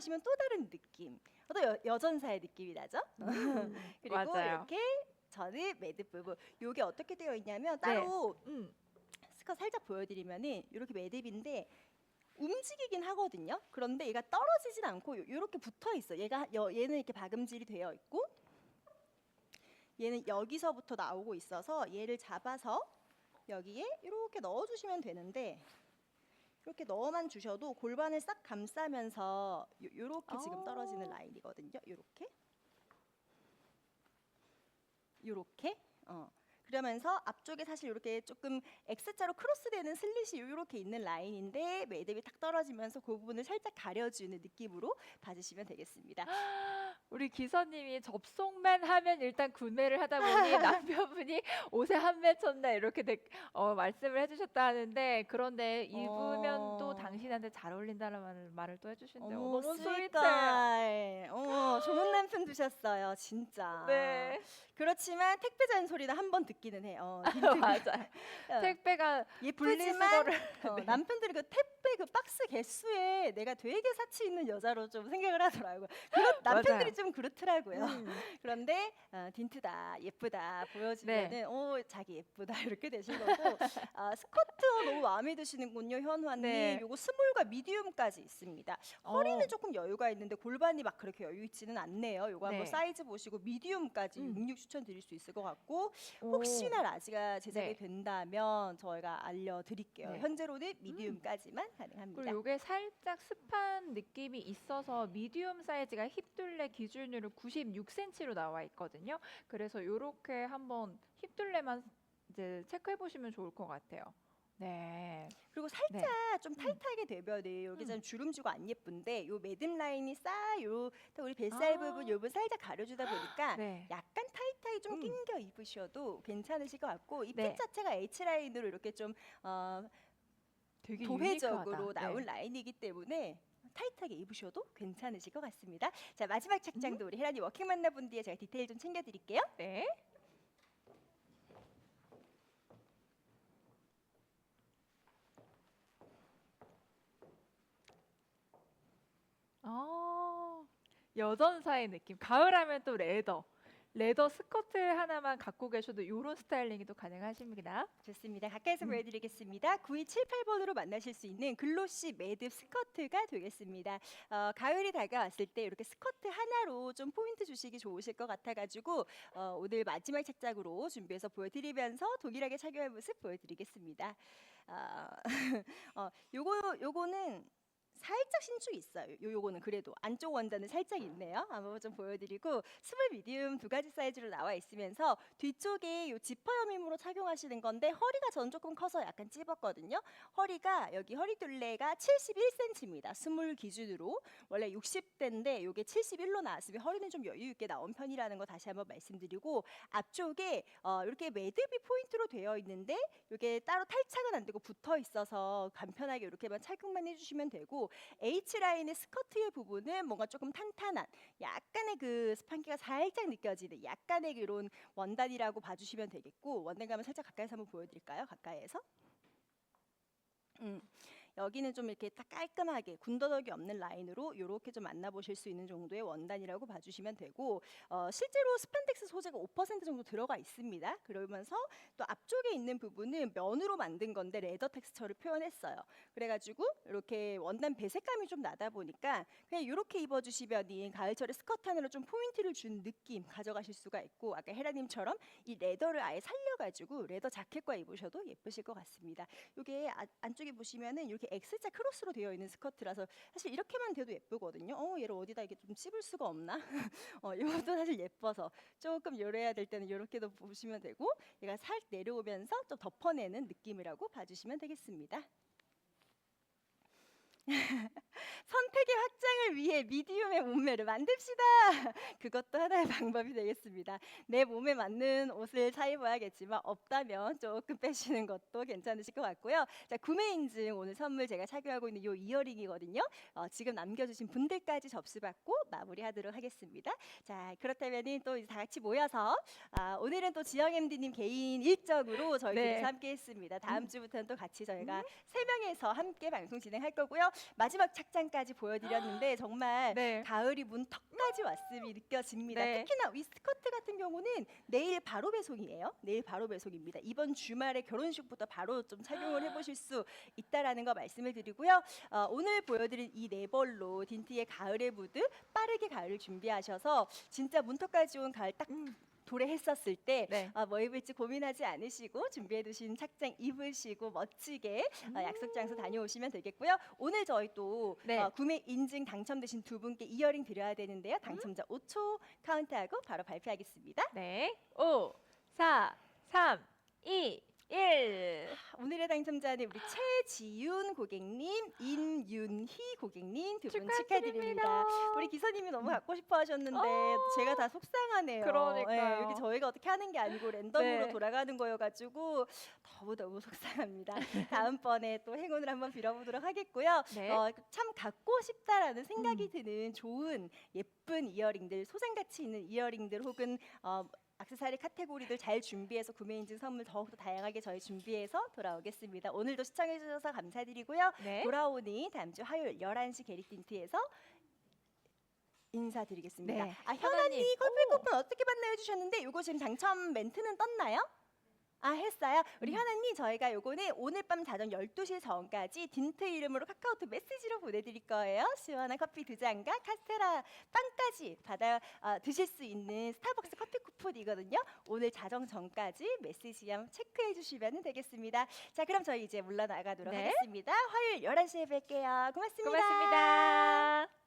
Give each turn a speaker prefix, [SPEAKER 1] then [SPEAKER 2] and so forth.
[SPEAKER 1] 착용하시면 또 다른 느낌. 또 여, 여전사의 느낌이 나죠? 그리고
[SPEAKER 2] 음, 맞아요.
[SPEAKER 1] 이렇게 저는 매듭 부분. 요게 어떻게 되어 있냐면 따로
[SPEAKER 2] 음.
[SPEAKER 1] 스커트 살짝 보여드리면은 이렇게 매듭인데 움직이긴 하거든요. 그런데 얘가 떨어지진 않고 이렇게 붙어 있어. 얘가 여- 얘는 이렇게 박음질이 되어 있고 얘는 여기서부터 나오고 있어서 얘를 잡아서 여기에 이렇게 넣어주시면 되는데 이렇게 넣어만 주셔도 골반을 싹 감싸면서 이렇게 지금 떨어지는
[SPEAKER 2] 아.
[SPEAKER 1] 라인이거든요. 이렇게 이렇게 어. 그러면서 앞쪽에 사실 이렇게 조금 X자로 크로스되는 슬릿이 이렇게 있는 라인인데 매듭이 탁 떨어지면서 그 부분을 살짝 가려주는 느낌으로 봐주시면 되겠습니다.
[SPEAKER 2] 우리 기사님이 접속만 하면 일단 구매를 하다 보니 남편분이 옷에 한매 쳤나 이렇게 데- 어, 말씀을 해주셨다 하는데 그런데 입으면
[SPEAKER 1] 어.
[SPEAKER 2] 또 당신한테 잘 어울린다는 말을, 말을 또 해주신대요.
[SPEAKER 1] 어머
[SPEAKER 2] 너무. 스윗해.
[SPEAKER 1] 어머 좋은 남편 두셨어요, 진짜.
[SPEAKER 2] 네,
[SPEAKER 1] 그렇지만 택배 잔소리는 한번 듣 기는 해요.
[SPEAKER 2] 맞아요. 택배가
[SPEAKER 1] 예쁘지만
[SPEAKER 2] 분리수거를
[SPEAKER 1] 어, 남편들이 그 택배 그 박스 개수에 내가 되게 사치 있는 여자로 좀 생각을 하더라고요. 그렇, 남편들이. 좀 그렇더라고요.
[SPEAKER 2] 음.
[SPEAKER 1] 그런데 어, 딘트다 예쁘다
[SPEAKER 2] 네.
[SPEAKER 1] 보여주면은 오 자기 예쁘다 이렇게 되신 거고 아, 스커트 너무 마음에 드시는군요 현화님.
[SPEAKER 2] 네.
[SPEAKER 1] 요거 스몰과 미디움까지 있습니다. 허리는
[SPEAKER 2] 어.
[SPEAKER 1] 조금 여유가 있는데 골반이 막 그렇게 여유 있지는 않네요. 요거 한번
[SPEAKER 2] 네.
[SPEAKER 1] 사이즈 보시고 미디움까지
[SPEAKER 2] 음.
[SPEAKER 1] 66 추천드릴 수 있을 것 같고
[SPEAKER 2] 오.
[SPEAKER 1] 혹시나 라지가 제작이
[SPEAKER 2] 네.
[SPEAKER 1] 된다면 저희가 알려드릴게요.
[SPEAKER 2] 네.
[SPEAKER 1] 현재로는 미디움까지만 가능합니다.
[SPEAKER 2] 그리고 이게 살짝 습한 느낌이 있어서 미디움 사이즈가 힙둘레 기준으로 96cm로 나와 있거든요. 그래서 이렇게 한번 힙둘레만 이제 체크해 보시면 좋을 것 같아요. 네.
[SPEAKER 1] 그리고 살짝 좀 타이트하게 되면은 여기
[SPEAKER 2] 음.
[SPEAKER 1] 좀 주름지고 안 예쁜데 요 매듭 라인이 싸요 우리 뱃살
[SPEAKER 2] 아.
[SPEAKER 1] 부분 요 부분 살짝 가려주다 보니까
[SPEAKER 2] 네.
[SPEAKER 1] 약간 타이트하게 좀
[SPEAKER 2] 음.
[SPEAKER 1] 낑겨 입으셔도 괜찮으실 것 같고 이 핏
[SPEAKER 2] 네.
[SPEAKER 1] 자체가 H 라인으로 이렇게 좀 어,
[SPEAKER 2] 되게
[SPEAKER 1] 도회적으로
[SPEAKER 2] 유니크하다.
[SPEAKER 1] 나온
[SPEAKER 2] 네.
[SPEAKER 1] 라인이기 때문에 타이트하게 입으셔도 괜찮으실 것 같습니다. 자 마지막
[SPEAKER 2] 음.
[SPEAKER 1] 착장도 우리 혜란이 워킹 만나본 뒤에 제가 디테일 좀 챙겨드릴게요.
[SPEAKER 2] 네. 아, 여전사의 느낌. 가을하면 또 레더. 레더 스커트 하나만 갖고 계셔도 이런 스타일링이 또 가능하십니다.
[SPEAKER 1] 좋습니다. 가까이서
[SPEAKER 2] 음.
[SPEAKER 1] 보여드리겠습니다. 9278번으로 만나실 수 있는 글로시 매듭 스커트가 되겠습니다. 어, 가을이 다가왔을 때 이렇게 스커트 하나로 좀 포인트 주시기 좋으실 것 같아가지고 어, 오늘 마지막 착장으로 준비해서 보여드리면서 동일하게 착용할 모습 보여드리겠습니다. 어, 어, 요거 요거는 살짝 신축 있어요. 요 요거는 그래도 안쪽 원단은 살짝 있네요. 한번 좀 보여드리고 스몰 미디움 두 가지 사이즈로 나와 있으면서 뒤쪽에 요 지퍼 여밈으로 착용하시는 건데 허리가 전 조금 커서 약간 찝었거든요. 허리가 여기 허리 둘레가 71cm입니다. 스몰 기준으로 원래 60대인데 요게 71로 나왔으면 허리는 좀 여유 있게 나온 편이라는 거 다시 한번 말씀드리고 앞쪽에 어, 이렇게 매듭이 포인트로 되어 있는데 이게 따로 탈착은 안 되고 붙어 있어서 간편하게 이렇게만 착용만 해주시면 되고 H 라인의 스커트의 부분은 뭔가 조금 탄탄한 약간의 그 스판기가 살짝 느껴지는 약간의 그런 원단이라고 봐주시면 되겠고 원단감을 살짝 가까이서 한번 보여드릴까요? 가까이에서. 음, 여기는 좀 이렇게 딱 깔끔하게 군더더기 없는 라인으로 이렇게 좀 만나보실 수 있는 정도의 원단이라고 봐주시면 되고 어, 실제로 스판덱스 소재가 5% 정도 들어가 있습니다. 그러면서 또 앞쪽에 있는 부분은 면으로 만든 건데 레더 텍스처를 표현했어요. 그래가지고 이렇게 원단 배색감이 좀 나다 보니까 그냥 이렇게 입어주시면 이 가을철에 스커트 하나로 좀 포인트를 준 느낌 가져가실 수가 있고 아까 헤라님처럼 이 레더를 아예 살려가지고 레더 자켓과 입으셔도 예쁘실 것 같습니다. 이게 아- 안쪽에 보시면은 이렇게 X자 크로스로 되어 있는 스커트라서 사실 이렇게만 돼도 예쁘거든요. 어 얘를 어디다 이게 좀 찝을 수가 없나? 어 이것도 사실 예뻐서 조금 요래야 될 때는 이렇게도 보시면 되고 얘가 살 내려오면서 좀 덮어내는 느낌이라고 봐주시면 되겠습니다. 선택의 확장을 위해 미디 몸매를 만듭시다. 그것도 하나의 방법이 되겠습니다. 내 몸에 맞는 옷을 사 입어야겠지만 없다면 조금 빼시는 것도 괜찮으실 것 같고요. 자 구매 인증 오늘 선물 제가 착용하고 있는 이 이어링이거든요. 어, 지금 남겨주신 분들까지 접수받고 마무리하도록 하겠습니다. 자 그렇다면은 또 이제 다 같이 모여서 아, 오늘은 또 지영 MD님 개인 일정으로 저희
[SPEAKER 2] 네.
[SPEAKER 1] 함께했습니다. 다음 주부터는 또 같이 저희가 세 명에서 함께 방송 진행할 거고요. 마지막 착장까지 보여드렸는데 정말
[SPEAKER 2] 네.
[SPEAKER 1] 가을이 문 턱까지 왔음이 느껴집니다.
[SPEAKER 2] 네.
[SPEAKER 1] 특히나 이 스커트 같은 경우는 내일 바로 배송이에요. 내일 바로 배송입니다. 이번 주말에 결혼식부터 바로 좀 착용을 해보실 수 있다라는 거 말씀을 드리고요. 어, 오늘 보여드린 이 네 벌로 딘티의 가을의 무드 빠르게 가을을 준비하셔서 진짜 문턱까지 온 가을 딱 도래했었을 때
[SPEAKER 2] 네.
[SPEAKER 1] 아, 뭐 입을지 고민하지 않으시고 준비해 두신 착장 입으시고 멋지게 어, 약속 장소 다녀오시면 되겠고요. 오늘 저희 또
[SPEAKER 2] 네.
[SPEAKER 1] 어, 구매 인증 당첨되신 두 분께 이어링 드려야 되는데요. 당첨자 5초 카운트하고 바로 발표하겠습니다.
[SPEAKER 2] 네. 5, 4, 3, 2, 1.
[SPEAKER 1] 오늘의 당첨자는 우리 최지윤 고객님, 임윤 희 고객님 두분 축하드립니다. 우리 기사님이 너무 갖고 싶어 하셨는데 제가 다 속상하네요.
[SPEAKER 2] 그러니까요.
[SPEAKER 1] 예, 여기 저희가 어떻게 하는 게 아니고 랜덤으로
[SPEAKER 2] 네.
[SPEAKER 1] 돌아가는 거여가지고 너무너무 속상합니다. 다음번에 또 행운을 한번 빌어보도록 하겠고요.
[SPEAKER 2] 네.
[SPEAKER 1] 어, 참 갖고 싶다라는 생각이 드는 좋은 예쁜 이어링들, 소장 가치 있는 이어링들 혹은 어, 악세사리 카테고리들 잘 준비해서 구매 인증 선물 더욱더 다양하게 저희 준비해서 돌아오겠습니다. 오늘도 시청해 주셔서 감사드리고요.
[SPEAKER 2] 네.
[SPEAKER 1] 돌아오니 다음 주 화요일 11시 게리틴트에서 인사드리겠습니다.
[SPEAKER 2] 네.
[SPEAKER 1] 아, 현아님. 커피 쿠폰 어떻게 받나요 해주셨는데 이거 지금 당첨 멘트는 떴나요? 아 했어요. 우리
[SPEAKER 2] 음.
[SPEAKER 1] 현아님 저희가 요거는 오늘 밤 자정 12시 전까지 딘트 이름으로 카카오톡 메시지로 보내드릴 거예요. 시원한 커피 두 잔과 카스테라 빵까지 받아 어, 드실 수 있는 스타벅스 커피 쿠폰이거든요. 오늘 자정 전까지 메시지 한번 체크해 주시면 되겠습니다. 자 그럼 저희 이제 물러나가도록
[SPEAKER 2] 네.
[SPEAKER 1] 하겠습니다. 화요일 11시에 뵐게요. 고맙습니다.
[SPEAKER 2] 고맙습니다.